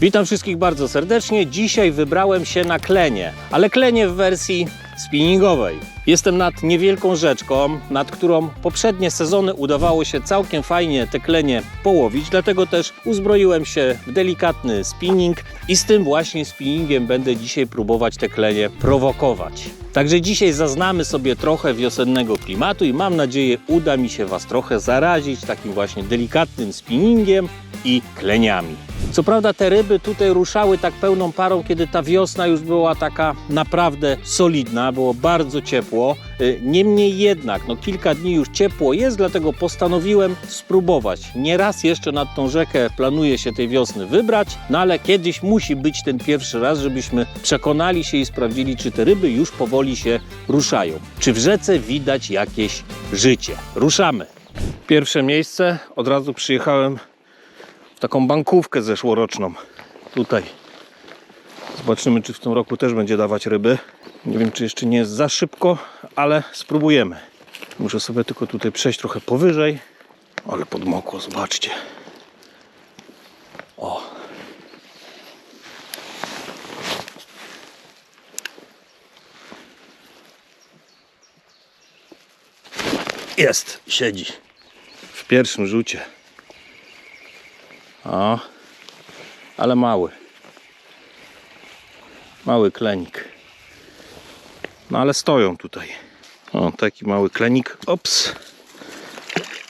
Witam wszystkich bardzo serdecznie. Dzisiaj wybrałem się na klenie, ale klenie w wersji spinningowej. Jestem nad niewielką rzeczką, nad którą poprzednie sezony udawało się całkiem fajnie te klenie połowić, dlatego też uzbroiłem się w delikatny spinning i z tym właśnie spinningiem będę dzisiaj próbować te klenie prowokować. Także dzisiaj zaznamy sobie trochę wiosennego klimatu i mam nadzieję uda mi się Was trochę zarazić takim właśnie delikatnym spinningiem i kleniami. Co prawda te ryby tutaj ruszały tak pełną parą, kiedy ta wiosna już była taka naprawdę solidna, było bardzo ciepło. Y, Niemniej jednak, no kilka dni już ciepło jest, dlatego postanowiłem spróbować. Nieraz jeszcze nad tą rzekę planuję się tej wiosny wybrać, no ale kiedyś musi być ten pierwszy raz, żebyśmy przekonali się i sprawdzili, czy te ryby już powoli się ruszają. Czy w rzece widać jakieś życie. Ruszamy. Pierwsze miejsce, od razu przyjechałem w taką bankówkę zeszłoroczną. Tutaj. Zobaczymy, czy w tym roku też będzie dawać ryby. Nie wiem, czy jeszcze nie jest za szybko, ale spróbujemy. Muszę sobie tylko tutaj przejść trochę powyżej. Ale podmokło, zobaczcie. O. Jest, siedzi. W pierwszym rzucie. O, ale mały. Mały klenik. No ale stoją tutaj. O, taki mały klenik. Ops.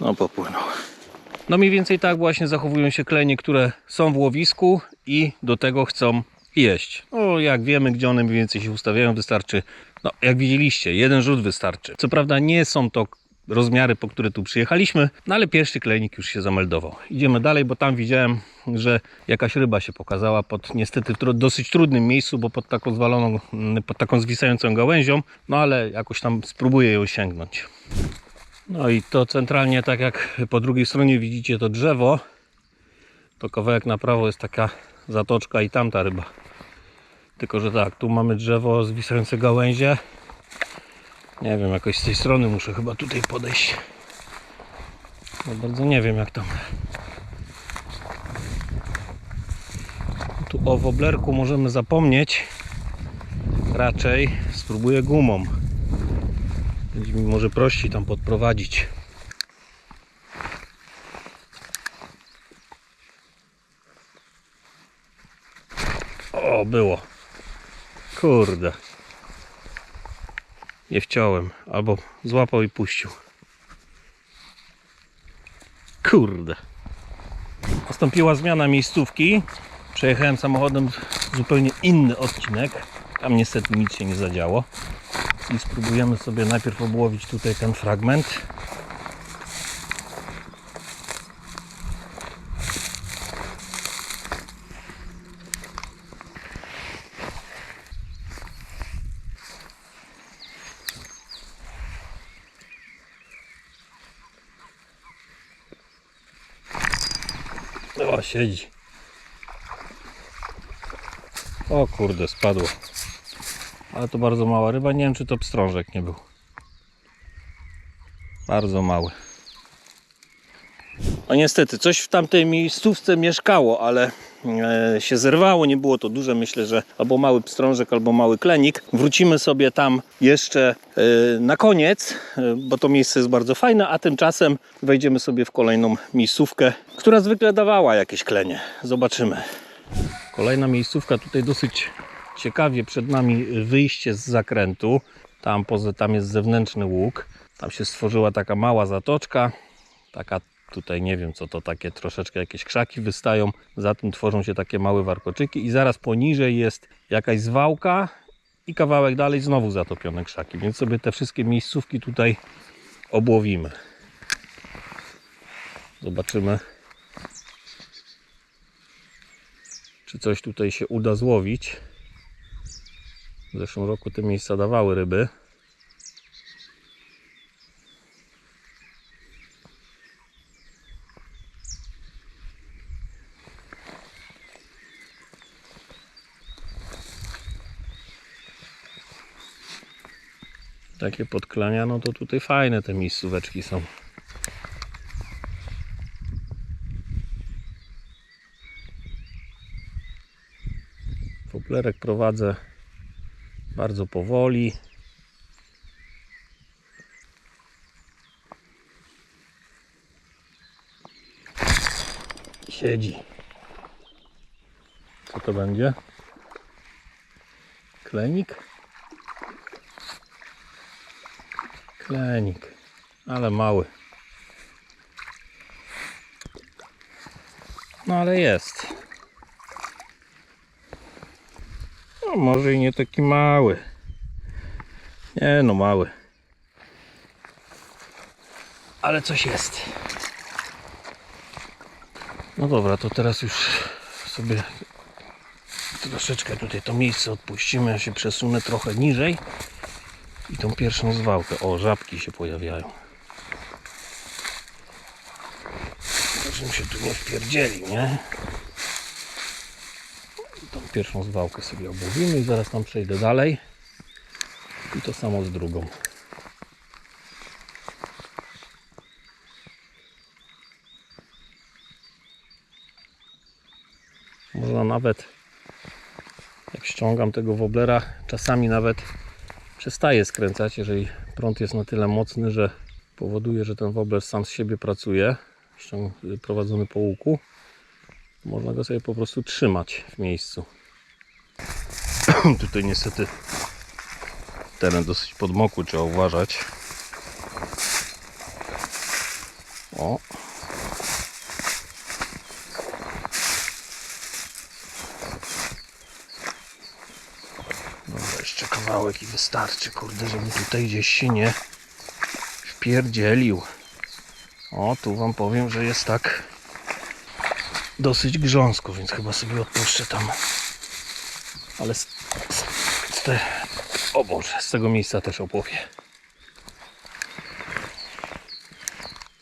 No popłynął. No mniej więcej tak właśnie zachowują się klenie, które są w łowisku i do tego chcą jeść. No jak wiemy, gdzie one mniej więcej się ustawiają, wystarczy, no jak widzieliście, jeden rzut wystarczy. Co prawda nie są to rozmiary, po które tu przyjechaliśmy, no ale pierwszy klejnik już się zameldował. Idziemy dalej, bo tam widziałem, że jakaś ryba się pokazała pod niestety dosyć trudnym miejscu, bo pod taką zwaloną, mm, pod taką zwisającą gałęzią, no ale jakoś tam spróbuję ją sięgnąć. No i to centralnie, tak jak po drugiej stronie widzicie to drzewo, to kawałek na prawo jest taka zatoczka i tamta ryba. Tylko, że tak, tu mamy drzewo, zwisające gałęzie, nie wiem, jakoś z tej strony muszę chyba tutaj podejść. No bardzo nie wiem jak tam. Tu o woblerku możemy zapomnieć. Raczej spróbuję gumą. Będzie mi może prościej tam podprowadzić. O, było. Kurde. Nie wciąłem. Albo złapał i puścił. Kurde. Nastąpiła zmiana miejscówki. Przejechałem samochodem zupełnie inny odcinek. Tam niestety nic się nie zadziało. I spróbujemy sobie najpierw obłowić tutaj ten fragment. O, siedzi. O kurde, spadło. Ale to bardzo mała ryba. Nie wiem, czy to pstrążek nie był. Bardzo mały. No niestety, coś w tamtej miejscówce mieszkało, ale się zerwało, nie było to duże. Myślę, że albo mały pstrążek, albo mały klenik. Wrócimy sobie tam jeszcze e, na koniec, e, bo to miejsce jest bardzo fajne, a tymczasem wejdziemy sobie w kolejną miejscówkę, która zwykle dawała jakieś klenie. Zobaczymy. Kolejna miejscówka, tutaj dosyć ciekawie przed nami wyjście z zakrętu. Tam poza tam jest zewnętrzny łuk. Tam się stworzyła taka mała zatoczka. Taka tutaj nie wiem co to takie troszeczkę jakieś krzaki wystają. Za tym tworzą się takie małe warkoczyki i zaraz poniżej jest jakaś zwałka i kawałek dalej znowu zatopione krzaki. Więc sobie te wszystkie miejscówki tutaj obłowimy. Zobaczymy czy coś tutaj się uda złowić. W zeszłym roku te miejsca dawały ryby. Takie podklania, no to tutaj fajne te miejscóweczki są. Poplerek prowadzę bardzo powoli. Siedzi. Co to będzie? Klenik? Klenik, ale mały. No ale jest. No może i nie taki mały. Nie no mały. Ale coś jest. No dobra, to teraz już sobie troszeczkę tutaj to miejsce odpuścimy. Ja się przesunę trochę niżej. I tą pierwszą zwałkę. O, żabki się pojawiają. Żebym się tu nie wpierdzielił, nie? Tą pierwszą zwałkę sobie obłowimy i zaraz tam przejdę dalej. I to samo z drugą. Można nawet, jak ściągam tego woblera, czasami nawet przestaje skręcać, jeżeli prąd jest na tyle mocny, że powoduje, że ten wobler sam z siebie pracuje, ściąg- prowadzony po łuku. Można go sobie po prostu trzymać w miejscu. Tutaj niestety teren dosyć podmokły, trzeba uważać. O. Dobra, jeszcze kawałek i wystarczy, kurde, żeby tutaj gdzieś się nie wpierdzielił. O, tu wam powiem, że jest tak dosyć grząsko, więc chyba sobie odpuszczę tam. Ale z, z, z te, o Boże, z tego miejsca też opłowię.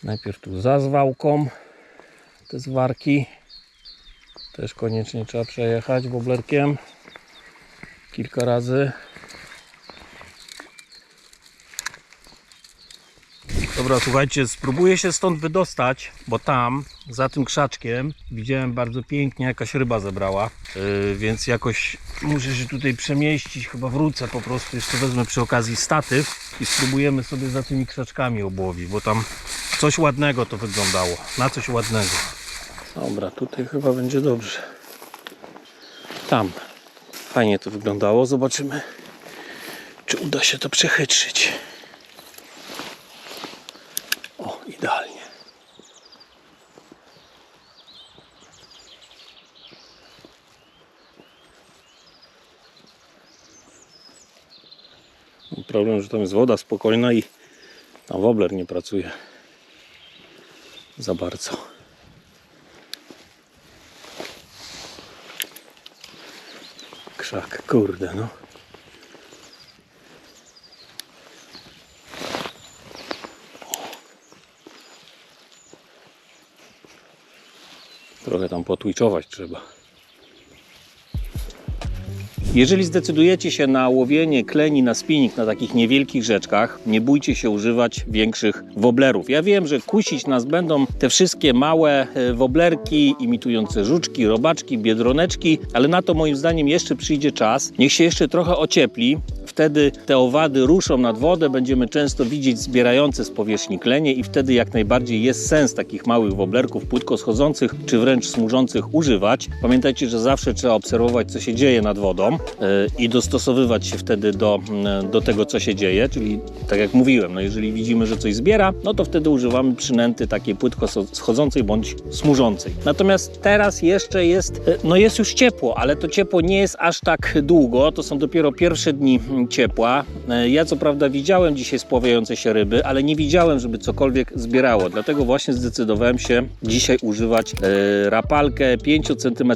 Najpierw tu za zwałką te zwarki. Też koniecznie trzeba przejechać woblerkiem kilka razy. Dobra, słuchajcie, spróbuję się stąd wydostać, bo tam, za tym krzaczkiem, widziałem bardzo pięknie, jakaś ryba zebrała, yy, więc jakoś muszę się tutaj przemieścić, chyba wrócę po prostu, jeszcze wezmę przy okazji statyw i spróbujemy sobie za tymi krzaczkami obłowić, bo tam coś ładnego to wyglądało, na coś ładnego. Dobra, tutaj chyba będzie dobrze. Tam. Fajnie to wyglądało, zobaczymy, czy uda się to przechytrzyć. O, idealnie. Problem, że tam jest woda spokojna i tam wobler nie pracuje za bardzo. Krzak, kurde no. Trochę tam potwiczować trzeba. Jeżeli zdecydujecie się na łowienie kleni na spinning na takich niewielkich rzeczkach, nie bójcie się używać większych woblerów. Ja wiem, że kusić nas będą te wszystkie małe e, woblerki imitujące żuczki, robaczki, biedroneczki, ale na to moim zdaniem jeszcze przyjdzie czas. Niech się jeszcze trochę ociepli. Wtedy te owady ruszą nad wodę, będziemy często widzieć zbierające z powierzchni klenie i wtedy jak najbardziej jest sens takich małych woblerków płytko schodzących czy wręcz smużących używać. Pamiętajcie, że zawsze trzeba obserwować co się dzieje nad wodą yy, i dostosowywać się wtedy do, yy, do tego co się dzieje, czyli tak jak mówiłem, no jeżeli widzimy, że coś zbiera, no to wtedy używamy przynęty takiej płytko schodzącej bądź smużącej. Natomiast teraz jeszcze jest, yy, no jest już ciepło, ale to ciepło nie jest aż tak długo, to są dopiero pierwsze dni mm, ciepła. E, Ja co prawda widziałem dzisiaj spławiające się ryby, ale nie widziałem, żeby cokolwiek zbierało. Dlatego właśnie zdecydowałem się dzisiaj używać e, rapalkę 5 cm.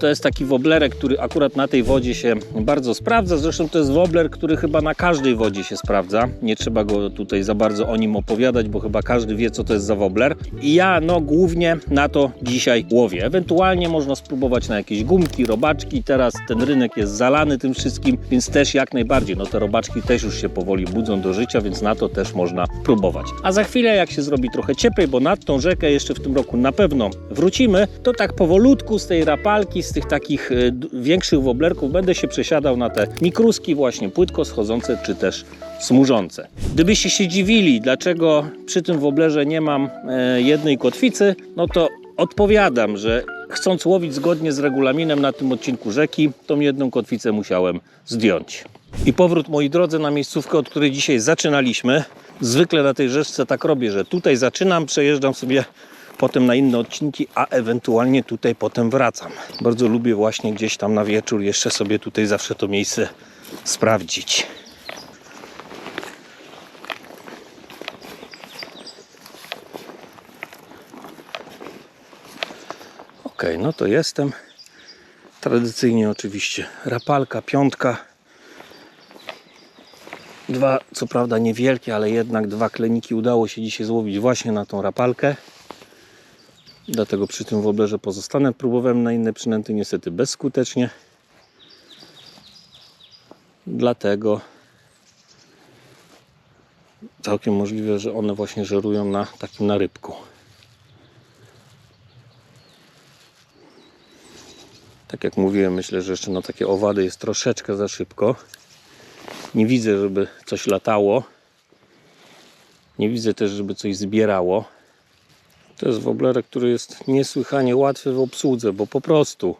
To jest taki woblerek, który akurat na tej wodzie się bardzo sprawdza. Zresztą to jest wobler, który chyba na każdej wodzie się sprawdza. Nie trzeba go tutaj za bardzo o nim opowiadać, bo chyba każdy wie, co to jest za wobler. I ja no głównie na to dzisiaj łowię. Ewentualnie można spróbować na jakieś gumki, robaczki. Teraz ten rynek jest zalany tym wszystkim, więc też jak jak najbardziej. No te robaczki też już się powoli budzą do życia, więc na to też można próbować. A za chwilę, jak się zrobi trochę cieplej, bo nad tą rzekę jeszcze w tym roku na pewno wrócimy, to tak powolutku z tej rapalki, z tych takich d- większych woblerków będę się przesiadał na te mikruski właśnie płytko schodzące, czy też smużące. Gdybyście się dziwili, dlaczego przy tym woblerze nie mam e, jednej kotwicy, no to odpowiadam, że chcąc łowić zgodnie z regulaminem na tym odcinku rzeki, tą jedną kotwicę musiałem zdjąć. I powrót, moi drodzy, na miejscówkę, od której dzisiaj zaczynaliśmy. Zwykle na tej rzeczce tak robię, że tutaj zaczynam, przejeżdżam sobie potem na inne odcinki, a ewentualnie tutaj potem wracam. Bardzo lubię właśnie gdzieś tam na wieczór jeszcze sobie tutaj zawsze to miejsce sprawdzić. Ok, no to jestem. Tradycyjnie oczywiście rapalka, piątka. Dwa, co prawda niewielkie, ale jednak dwa kleniki udało się dzisiaj złowić właśnie na tą rapalkę. Dlatego przy tym woblerze pozostanę. Próbowałem na inne przynęty niestety bezskutecznie. Dlatego całkiem możliwe, że one właśnie żerują na takim narybku. Tak jak mówiłem, myślę, że jeszcze na takie owady jest troszeczkę za szybko. Nie widzę, żeby coś latało. Nie widzę też, żeby coś zbierało. To jest woblerek, który jest niesłychanie łatwy w obsłudze, bo po prostu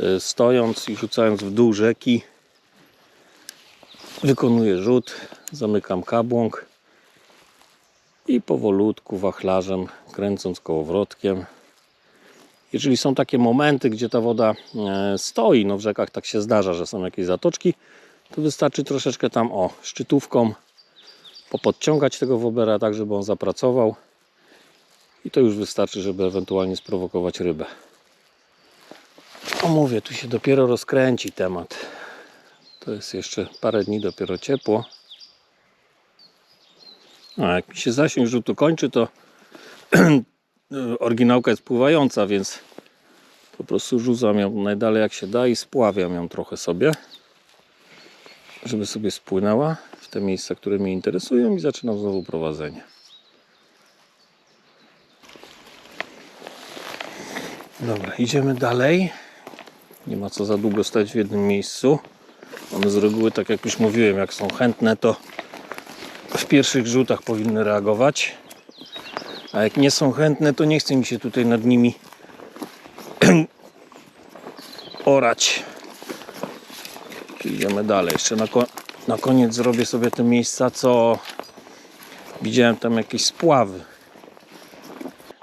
y, stojąc i rzucając w dół rzeki wykonuję rzut, zamykam kabłąk i powolutku wachlarzem, kręcąc kołowrotkiem jeżeli są takie momenty, gdzie ta woda e, stoi, no w rzekach tak się zdarza, że są jakieś zatoczki, to wystarczy troszeczkę tam o szczytówką popodciągać tego woblera tak, żeby on zapracował i to już wystarczy, żeby ewentualnie sprowokować rybę. O mówię, tu się dopiero rozkręci temat. To jest jeszcze parę dni dopiero ciepło. A jak mi się zasięg rzutu kończy, to oryginałka jest pływająca, więc po prostu rzucam ją najdalej jak się da i spławiam ją trochę sobie, żeby sobie spłynęła w te miejsca, które mnie interesują i zaczynam znowu prowadzenie. Dobra, idziemy dalej. Nie ma co za długo stać w jednym miejscu. One z reguły, tak jak już mówiłem, jak są chętne, to w pierwszych rzutach powinny reagować. A jak nie są chętne, to nie chce mi się tutaj nad nimi orać. Idziemy dalej. Jeszcze na, ko- na koniec zrobię sobie te miejsca, co widziałem tam jakieś spławy.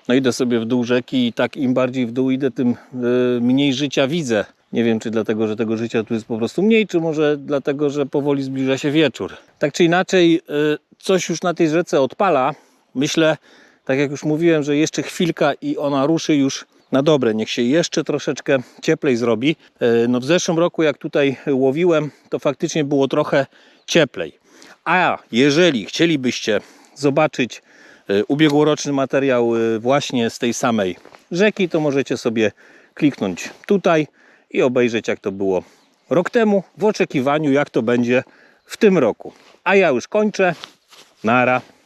No idę sobie w dół rzeki i tak im bardziej w dół idę, tym y, mniej życia widzę. Nie wiem, czy dlatego, że tego życia tu jest po prostu mniej, czy może dlatego, że powoli zbliża się wieczór. Tak czy inaczej, y, coś już na tej rzece odpala. Myślę, tak jak już mówiłem, że jeszcze chwilka i ona ruszy już na dobre. Niech się jeszcze troszeczkę cieplej zrobi. E, No w zeszłym roku, jak tutaj łowiłem, to faktycznie było trochę cieplej. A jeżeli chcielibyście zobaczyć e, ubiegłoroczny materiał e, właśnie z tej samej rzeki, to możecie sobie kliknąć tutaj i obejrzeć, jak to było rok temu, w oczekiwaniu, jak to będzie w tym roku. A ja już kończę. Nara.